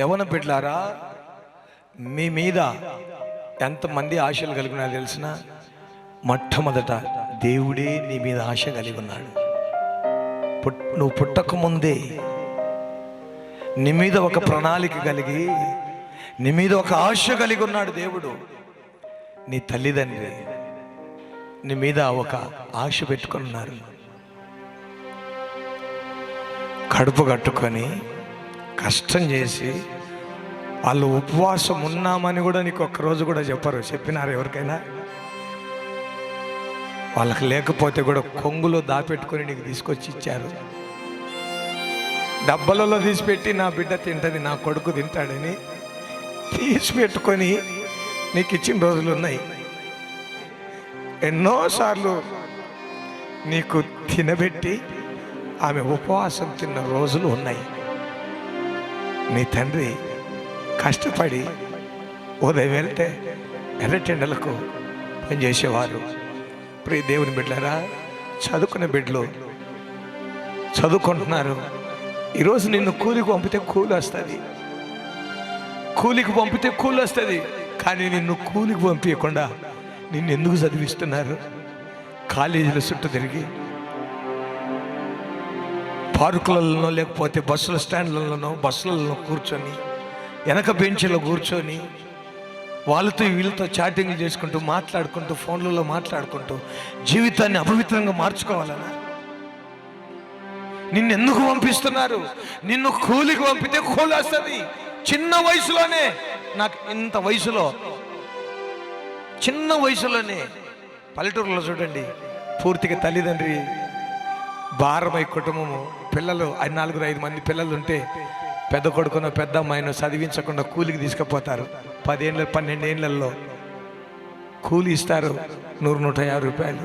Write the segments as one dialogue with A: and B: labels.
A: యవన బిడ్లారా మీ మీద ఎంతమంది ఆశలు కలిగి ఉన్నారు తెలిసిన మొట్టమొదట దేవుడే నీ మీద ఆశ కలిగి ఉన్నాడు. పుట్ నువ్వు పుట్టకముందే నీ మీద ఒక ప్రణాళిక కలిగి నీ మీద ఒక ఆశ కలిగి ఉన్నాడు దేవుడు. నీ తల్లిదండ్రి నీ మీద ఒక ఆశ పెట్టుకున్నారు ఉన్నారు. కడుపు కట్టుకొని కష్టం చేసి వాళ్ళు ఉపవాసం ఉన్నామని కూడా నీకు ఒక్కరోజు కూడా చెప్పరు. చెప్పినారు ఎవరికైనా? వాళ్ళకి లేకపోతే కూడా కొంగులో దాపెట్టుకొని నీకు తీసుకొచ్చి ఇచ్చారు. డబ్బలలో తీసిపెట్టి నా బిడ్డ తింటది నా కొడుకు తింటాడని తీసిపెట్టుకొని నీకు ఇచ్చిన రోజులు ఉన్నాయి. ఎన్నోసార్లు నీకు తినబెట్టి ఆమె ఉపవాసం తిన్న రోజులు ఉన్నాయి. నీ తండ్రి కష్టపడి ఉదయం వెళ్తే ఎర్రటెండలకు పనిచేసేవారు. ప్రియ దేవుని బిడ్డరా చదువుకునే బిడ్డలు చదువుకుంటున్నారు. ఈరోజు నిన్ను కూలికి పంపితే కూలి వస్తుంది. కూలికి పంపితే కూలి వస్తుంది. కానీ నిన్ను కూలికి పంపించకుండా నిన్ను ఎందుకు చదివిస్తున్నారు? కాలేజీలో చుట్టూ తిరిగి పార్కులలో లేకపోతే బస్సుల స్టాండ్లలోనో బస్సులలో కూర్చొని వెనక బెంచ్లో కూర్చొని వాళ్ళతో వీళ్ళతో చాటింగ్ చేసుకుంటూ మాట్లాడుకుంటూ ఫోన్లలో మాట్లాడుకుంటూ జీవితాన్ని అపవిత్రంగా మార్చుకోవాలన్నా. నిన్ను ఎందుకు పంపిస్తున్నారు? నిన్ను కూలికి పంపితే కూలేస్తుంది. చిన్న వయసులోనే నాకు ఇంత వయసులో చిన్న వయసులోనే పల్లెటూరులో చూడండి పూర్తిగా తల్లిదండ్రి భారమై కుటుంబము పిల్లలు ఐదు నలుగురు ఐదు మంది పిల్లలు ఉంటే పెద్ద కొడుకునో పెద్ద అమ్మాయినో చదివించకుండా కూలికి తీసుకుపోతారు. పదేళ్ళ పన్నెండేళ్ళలో కూలి ఇస్తారు నూరు నూట యాభై రూపాయలు.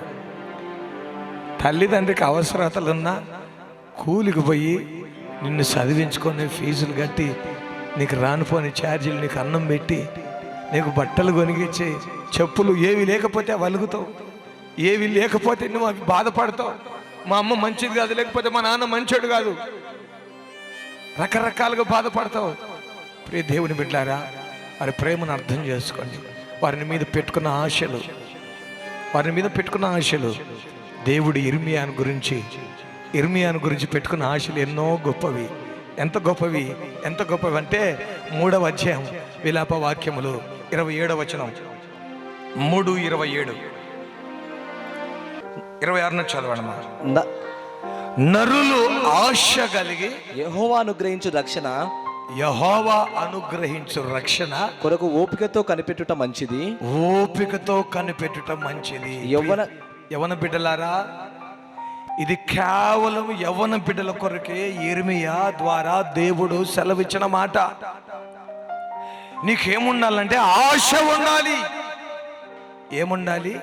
A: తల్లిదండ్రికి అవసరతలున్నా కూలికి పోయి నిన్ను చదివించుకొని ఫీజులు కట్టి నీకు రానుపోని ఛార్జీలు నీకు అన్నం పెట్టి నీకు బట్టలు కొనిగించి చెప్పులు ఏవి లేకపోతే వలుగుతావు ఏవి లేకపోతే నువ్వు అవి బాధపడతావు. మా అమ్మ మంచిది కాదు లేకపోతే మా నాన్న మంచోడు కాదు. రకరకాలుగా బాధపడతావు. ప్రియ దేవుని బిడ్డారా వారి ప్రేమను అర్థం చేసుకోండి. వారిని మీద పెట్టుకున్న ఆశలు వారి మీద పెట్టుకున్న ఆశలు దేవుడు ఇర్మియాన్ గురించి ఇర్మియాన్ గురించి పెట్టుకున్న ఆశలు ఎన్నో గొప్పవి. ఎంత గొప్పవి ఎంత గొప్పవి అంటే మూడవ అధ్యాయం విలాప వాక్యములు ఇరవై ఏడవ వచనం. మూడు ఇరవై ఏడు. ఇరవై ఆరున చదవడమా
B: న-
A: నరులు ఆశ కలిగి
B: యెహోవా అనుగ్రహించు రక్షణ.
A: యహోవా అనుగ్రహించు రక్షణ.
B: కొరకు ఓపికతో కనిపెట్టుట మంచిది.
A: ఓపికతో కనిపెట్టుట మంచిది.
B: యవ్వన
A: యవన బిడ్డలారా ఇది కేవలం యవన బిడ్డల కొరకే ఇర్మియా ద్వారా దేవుడు సెలవిచ్చిన మాట. నీకేముండాలంటే ఆశ ఉండాలి. ఏముండాలి?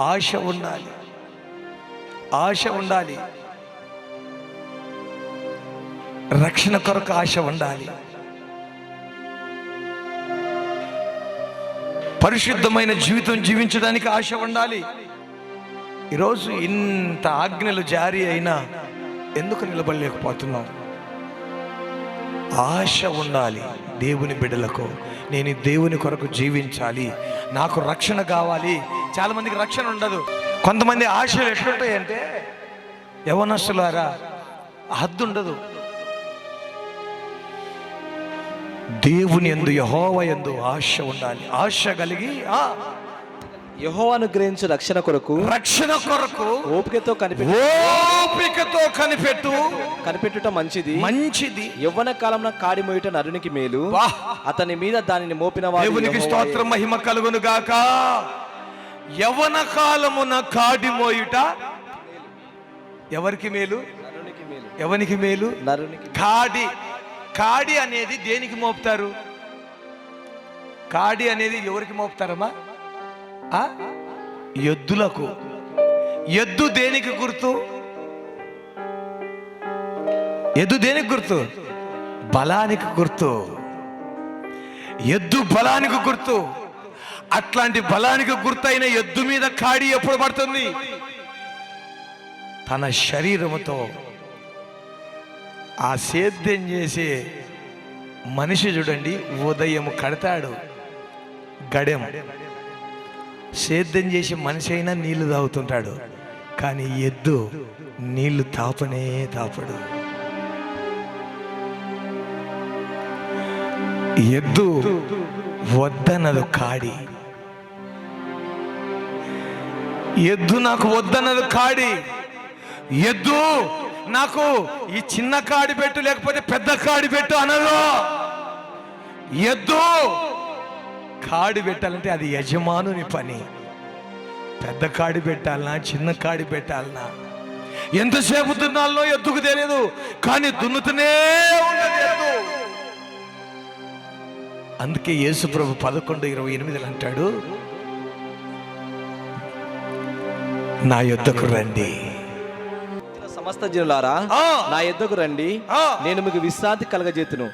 A: ఆశ ఉండాలి. ఆశ ఉండాలి. రక్షణ కొరకు ఆశ ఉండాలి. పరిశుద్ధమైన జీవితం జీవించడానికి ఆశ ఉండాలి. ఈరోజు ఇంత ఆజ్ఞలు జారీ అయినా ఎందుకు నిలబడలేకపోతున్నాం? ఆశ ఉండాలి దేవుని బిడ్డలకు. నేను దేవుని కొరకు జీవించాలి. నాకు రక్షణ కావాలి. చాలా మందికి రక్షణ ఉండదు. కొంతమంది ఆశలు ఎట్లుంటాయంటే యవనస్తులారా హద్దు ఉండదు. దేవుని ఎందు యహోవ ఎందు ఆశ ఉండాలి. ఆశ కలిగి ఆ
B: అనుగ్రహించు రక్షణ కొరకు
A: రక్షణ కొరకు
B: ఓపికతో కనిపెట్టు.
A: ఓపికతో కనిపెట్టు.
B: కనిపెట్టుట మంచిది.
A: మంచిది.
B: యవ్వన కాలంలో కాడి మోయుట నరునికి మేలు! అతని మీద దానిని మోపిన
A: దేవునికి. స్తోత్రం మహిమ కలుగును గాక. యవన కాలమున కాడి మోయుట ఎవరికి మేలు. ఎవనికి మేలు. కాడి. కాడి అనేది దేనికి మోపుతారు? కాడి అనేది ఎవరికి మోపుతారమ్మా? ఆ? ఎద్దులకు. ఎద్దు దేనికి గుర్తు? ఎద్దు దేనికి గుర్తు? బలానికి గుర్తు. ఎద్దు బలానికి గుర్తు. అట్లాంటి బలానికి గుర్తైన ఎద్దు మీద కాడి ఎప్పుడు పడుతుంది? తన శరీరముతో ఆ సేద్యం చేసే మనిషి చూడండి ఉదయం కడతాడు గడెం. సేద్యం చేసి మనిషి అయినా నీళ్ళు తాగుతుంటాడు కానీ ఎద్దు నీళ్ళు తాపనే తాపడు ఎద్దు వద్దనదు కాడి. ఎద్దు నాకు వద్దన్నది కాడి. ఎద్దు నాకు ఈ చిన్న కాడి పెట్టు లేకపోతే పెద్ద కాడి పెట్టు అనదు. ఎద్దు కాడి పెట్టాలంటే అది యజమానుని పని. పెద్ద కాడి పెట్టాలనా చిన్న కాడి పెట్టాలనా? ఎంతసేపు దున్నాలో ఎద్దుకు తెలియదు కానీ దున్నుతూనే ఉండదు అందుకే యేసు ప్రభు పదకొండు ఇరవై ఎనిమిదిలో అంటాడు నా యొద్దకు రండి.
B: సమస్త జనులారా. నా ఎద్దకు రండి. నేను మీకు విశ్రాంతి కలగజేతును.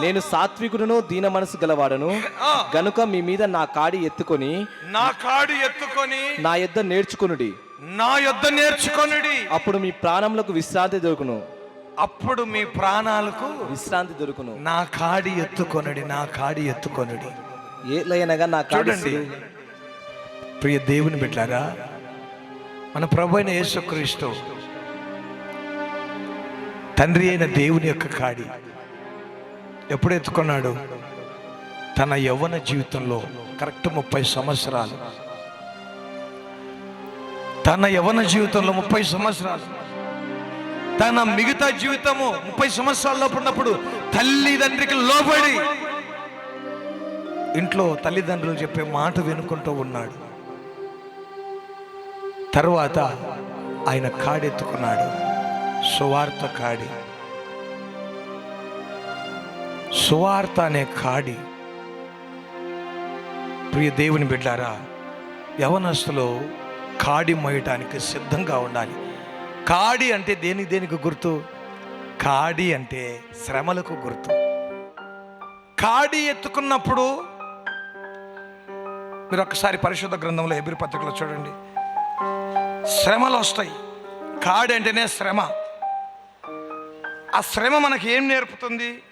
B: నేను సాత్వికుడును దీన మనసు గలవాడను. గనుక మీ మీద నా కాడి ఎత్తుకొని
A: నా కాడి ఎత్తుకొని
B: నా యొద్ద నేర్చుకొనుడి.
A: నా యొద్ద నేర్చుకొనుడి.
B: అప్పుడు మీ ప్రాణములకు విశ్రాంతి దొరుకును.
A: అప్పుడు మీ ప్రాణాలకు
B: విశ్రాంతి దొరుకును.
A: నా కాడి ఎత్తుకొనుడి నా కాడి ఎత్తుకొనుడి.
B: ఏలైనగా నా కాడి
A: చూడండి. ప్రియ దేవుని బిడ్డారా మన ప్రభు అయిన యేసుక్రీస్తు తండ్రి అయిన దేవుని యొక్క కాడి ఎప్పుడు ఎత్తుకున్నాడు? తన యవ్వన జీవితంలో కరెక్ట్ ముప్పై సంవత్సరాలు. తన యవ్వన జీవితంలో ముప్పై సంవత్సరాలు. తన మిగతా జీవితము ముప్పై సంవత్సరాల్లో ఉన్నప్పుడు తల్లిదండ్రికి లోబడి ఇంట్లో తల్లిదండ్రులు చెప్పే మాట వినుకుంటూ ఉన్నాడు. తర్వాత ఆయన కాడెత్తుకున్నాడు. సువార్త కాడి. సువార్త అనే కాడి. ప్రియ దేవుని బిడ్డారా యవనస్తులు కాడి మోయటానికి సిద్ధంగా ఉండాలి. కాడి అంటే దేనికి దేనికి గుర్తు? కాడి అంటే శ్రమలకు గుర్తు. కాడి ఎత్తుకున్నప్పుడు మీరు ఒకసారి పరిశుద్ధ గ్రంథంలో ఎబిరి పత్రికలో చూడండి. శ్రమలు వస్తాయి కాడి అంటేనే శ్రమ. ఆ శ్రమ మనకి ఏం నేర్పుతుంది?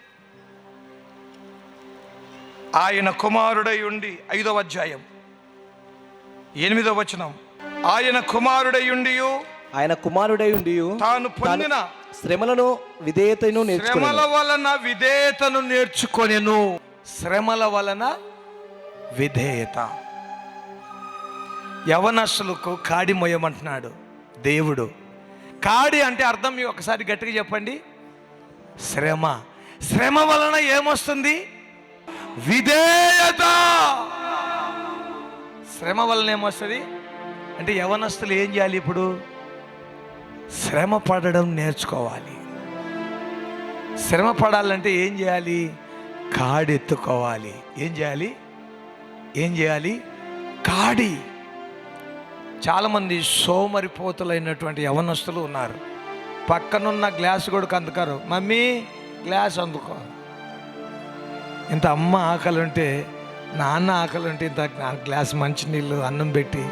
A: ఆయన కుమారుడై ఉండి ఐదవ అధ్యాయం. ఎనిమిదవ వచనం. ఆయన కుమారుడై ఉండి
B: ఆయన కుమారుడై ఉండి
A: తాను పొందిన
B: శ్రమలను విధేయతను
A: శ్రమల వలన విధేయతను నేర్చుకొనెను. శ్రమల వలన విధేయత. యవనస్సులకు కాడి మొయ్యమంటున్నాడు దేవుడు. కాడి అంటే అర్థం మీకు ఒకసారి గట్టిగా చెప్పండి. శ్రమ. శ్రమ వలన ఏమొస్తుంది? విధేయత. శ్రమ వలన ఏమొస్తుంది? అంటే యవనస్తులు ఏం చేయాలి ఇప్పుడు? శ్రమ పడడం నేర్చుకోవాలి. శ్రమ పడాలంటే ఏం చేయాలి? కాడెత్తుకోవాలి. ఏం చేయాలి? ఏం చేయాలి? కాడి. చాలామంది సోమరిపోతులైనటువంటి యవనస్తులు ఉన్నారు. పక్కనున్న గ్లాస్ కూడా అందుకారు. మమ్మీ గ్లాస్ అందుకో. ఇంత అమ్మ ఆకలి ఉంటే నాన్న ఆకలి ఉంటే ఇంత నా- గ్లాస్ మంచినీళ్ళు అన్నం పెట్టి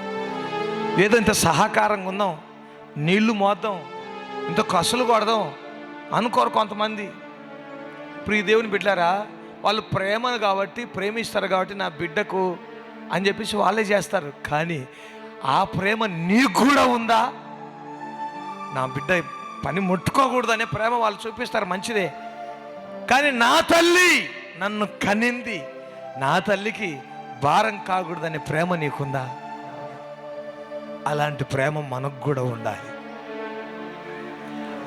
A: ఏదో ఇంత సహకారంగా ఉందాం నీళ్ళు మోద్దాం ఇంత కసులు కొడదాం అనుకోరు కొంతమంది. ప్రియ దేవుని బిడ్డారా వాళ్ళు ప్రేమను కాబట్టి ప్రేమిస్తారు కాబట్టి నా బిడ్డకు అని చెప్పేసి వాళ్ళే చేస్తారు. కానీ ఆ ప్రేమ నీకు కూడా ఉందా? నా బిడ్డ పని ముట్టుకోకూడదు అనే ప్రేమ వాళ్ళు చూపిస్తారు మంచిదే. కానీ నా తల్లి నన్ను కనింది. నా తల్లికి భారం కాకూడదనే ప్రేమ నీకుందా? అలాంటి ప్రేమ మనకు కూడా ఉండాలి.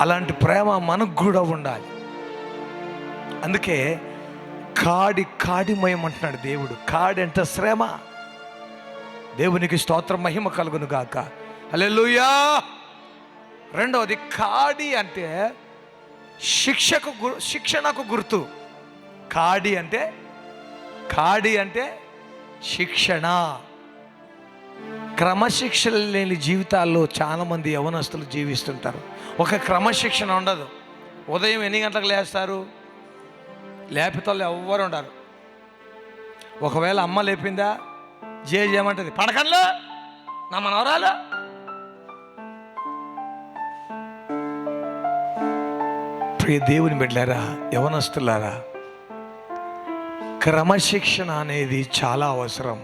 A: అలాంటి ప్రేమ మనకు కూడా ఉండాలి. అందుకే కాడి కాడిమయం అంటున్నాడు దేవుడు. కాడి అంటే శ్రమ. దేవునికి స్తోత్రం మహిమ కలుగును గాక. హల్లెలూయా. రెండవది కాడి అంటే శిక్షకు గు- శిక్షణకు గుర్తు. కాడి అంటే కాడి అంటే శిక్షణ. క్రమశిక్షణ లేని జీవితాల్లో చాలామంది యవనస్తులు జీవిస్తుంటారు. ఒక క్రమశిక్షణ ఉండదు. ఉదయం ఎన్ని గంటలకు లేస్తారు? లేపితోళ్ళు ఎవ్వరు ఉండరు. ఒకవేళ అమ్మ లేపిందా? జే చేయమంటది పడకంలో నా మనవరాలు? ప్రియ దేవుని బిడ్డారా యవనస్తులారా క్రమశిక్షణ అనేది చాలా అవసరం.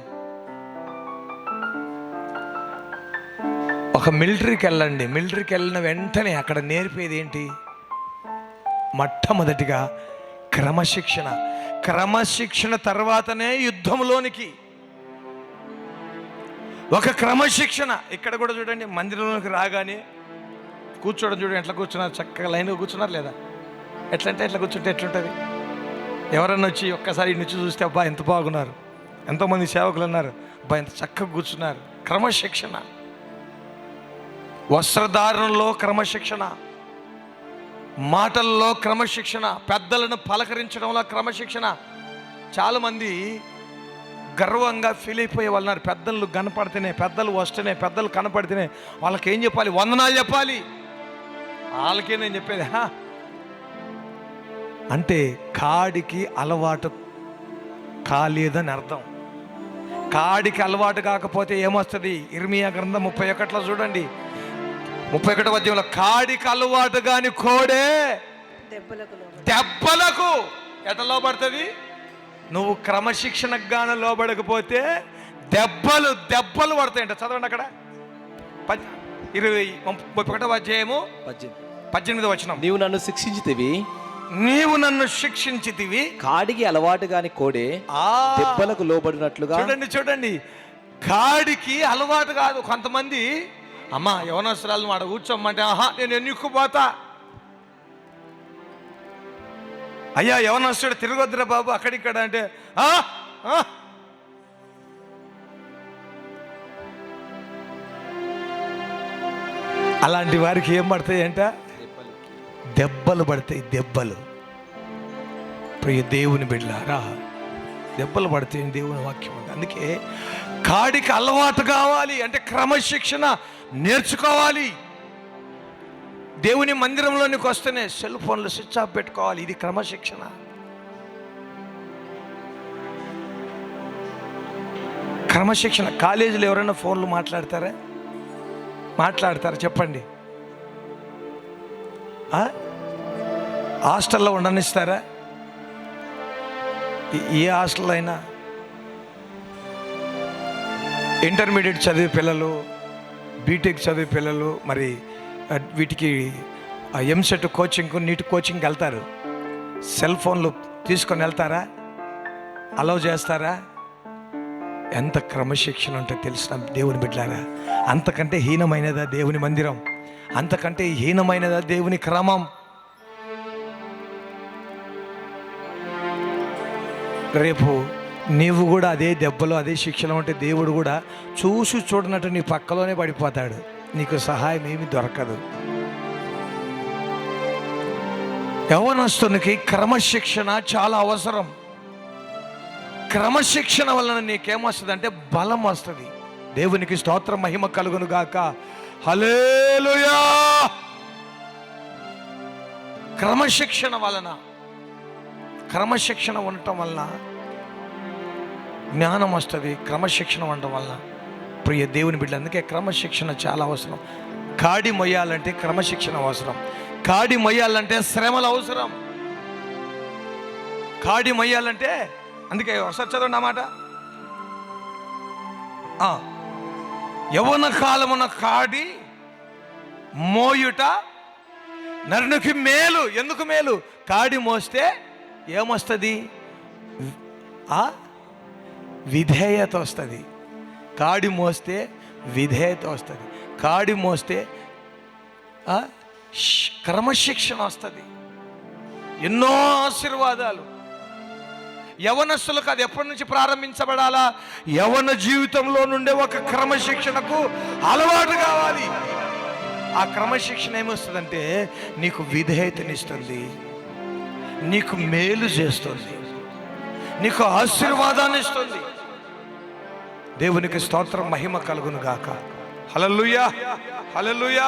A: ఒక మిలిటరీకి వెళ్ళండి. మిలిటరీకి వెళ్ళిన వెంటనే అక్కడ నేర్పేది ఏంటి? మొట్టమొదటిగా క్రమశిక్షణ. క్రమశిక్షణ తర్వాతనే యుద్ధంలోనికి. ఒక క్రమశిక్షణ. ఇక్కడ కూడా చూడండి మందిరంలోకి రాగానే కూర్చోవడం చూడండి ఎట్లా కూర్చున్నారు? చక్కగా లైన్గా కూర్చున్నారు లేదా? ఎట్లంటే ఎట్లా కూర్చుంటే ఎట్లుంటుంది? ఎవరన్నా వచ్చి ఒక్కసారి నుంచి చూస్తే అబ్బా ఎంత బాగున్నారు. ఎంతోమంది సేవకులు ఉన్నారు అబ్బా ఎంత చక్కగా కూర్చున్నారు. క్రమశిక్షణ. వస్త్రధారణలో క్రమశిక్షణ. మాటల్లో క్రమశిక్షణ. పెద్దలను పలకరించడంలో క్రమశిక్షణ. చాలామంది గర్వంగా ఫీల్ అయిపోయే వాళ్ళు ఉన్నారు. పెద్దలు కనపడితేనే పెద్దలు వస్తేనే పెద్దలు కనపడితేనే వాళ్ళకి ఏం చెప్పాలి? వందనాలు చెప్పాలి. వాళ్ళకే నేను చెప్పేది. అంటే కాడికి అలవాటు కాలేదని అర్థం. కాడికి అలవాటు కాకపోతే ఏమొస్తుంది? ఇర్మియా గ్రంథం ముప్పై ఒకటిలో చూడండి. ముప్పై ఒకటో పద్యంలో కాడికి అలవాటు కాని కోడే
C: దెబ్బలకు
A: దెబ్బలకు ఎట లోబడుతుంది నువ్వు క్రమశిక్షణకు గాను లోబడకపోతే దెబ్బలు దెబ్బలు పడతాయంట. చదవండి అక్కడ. పద్ ఇరవై ముప్పై ఒకటో అధ్యాయము
B: పద్దెనిమిది.
A: పద్దెనిమిది వచ్చిన
B: నీవు నన్ను శిక్షించితివి.
A: నీవు నన్ను శిక్షించితివి.
B: కాడికి అలవాటు గాని కోడే
A: ఆ
B: దెబ్బలకు లోబడినట్లుగా?
A: చూడండి చూడండి. కాడికి అలవాటు కాదు కొంతమంది. అమ్మా యవనవసరాలను ఆడ కూర్చోమ్మంటే ఆహా నేను ఎన్నుకుపోతా. అయ్యా యవనస్తుడు తిరగొద్దురా బాబు అక్కడిక్కడ అంటే "ఆ, అలాంటి వారికి ఏం పడతాయి అంట? దెబ్బలు పడతాయి దెబ్బలు. ప్రియ దేవుని బిడ్డారా దెబ్బలు పడతాయి దేవుని వాక్యం ఉంది. అందుకే కాడికి అలవాటు కావాలి అంటే క్రమశిక్షణ నేర్చుకోవాలి. దేవుని మందిరంలోనికి వస్తేనే సెల్ ఫోన్లు స్విచ్ ఆఫ్ పెట్టుకోవాలి. ఇది క్రమశిక్షణ. క్రమశిక్షణ. కాలేజీలో ఎవరైనా ఫోన్లు మాట్లాడతారా? మాట్లాడతారా? చెప్పండి. హాస్టల్లో ఉండనిస్తారా? ఏ- ఏ హాస్టల్ అయినా? ఇంటర్మీడియట్ చదివే పిల్లలు బీటెక్ చదివే పిల్లలు మరి వీటికి ఆ, ఎంసెట్ కోచింగ్ నీట్ కోచింగ్కి వెళ్తారు. సెల్ ఫోన్లు తీసుకొని వెళ్తారా? అలౌ చేస్తారా? ఎంత క్రమశిక్షణ ఉంటే తెలిసిన దేవుని బిడ్డారా? అంతకంటే హీనమైనదా దేవుని మందిరం? అంతకంటే హీనమైనదా దేవుని క్రమం? రేపు నీవు కూడా అదే దెబ్బలో అదే శిక్షలో ఉంటే దేవుడు కూడా చూసి చూడనట్టు నీ పక్కలోనే పడిపోతాడు. నీకు సహాయం ఏమి దొరకదు. యవనస్తునికి క్రమశిక్షణ చాలా అవసరం. క్రమశిక్షణ వలన నీకేమొస్తుంది అంటే బలం వస్తుంది దేవునికి స్తోత్ర మహిమ కలుగును గాక. హలేలుయా క్రమశిక్షణ వలన క్రమశిక్షణ ఉండటం వలన జ్ఞానం వస్తుంది క్రమశిక్షణ ఉండటం వలన. ప్రియ దేవుని బిడ్డ అందుకే క్రమశిక్షణ చాలా అవసరం. కాడి మొయ్యాలంటే క్రమశిక్షణ అవసరం. కాడి మొయ్యాలంటే శ్రమలు అవసరం. కాడి మొయ్యాలంటే అందుకే ఒకసారి చదవండి అన్నమాట యవన కాలమున కాడి మోయుట నరునికి మేలు. ఎందుకు మేలు? కాడి మోస్తే ఏమొస్తుంది? ఆ? విధేయత వస్తుంది. కాడి మోస్తే విధేయత వస్తుంది. కాడి మోస్తే క్రమశిక్షణ వస్తుంది. ఎన్నో ఆశీర్వాదాలు. యవనస్తులకు అది ఎప్పటి నుంచి ప్రారంభించబడాలా? యవన జీవితంలో నుండే ఒక క్రమశిక్షణకు అలవాటు కావాలి. ఆ క్రమశిక్షణ ఏమొస్తుందంటే నీకు విధేయతనిస్తుంది. నీకు మేలు చేస్తుంది. నీకు ఆశీర్వాదాన్ని ఇస్తుంది దేవునికి స్తోత్రం మహిమ కలుగును గాక హలలుయా హలలుయా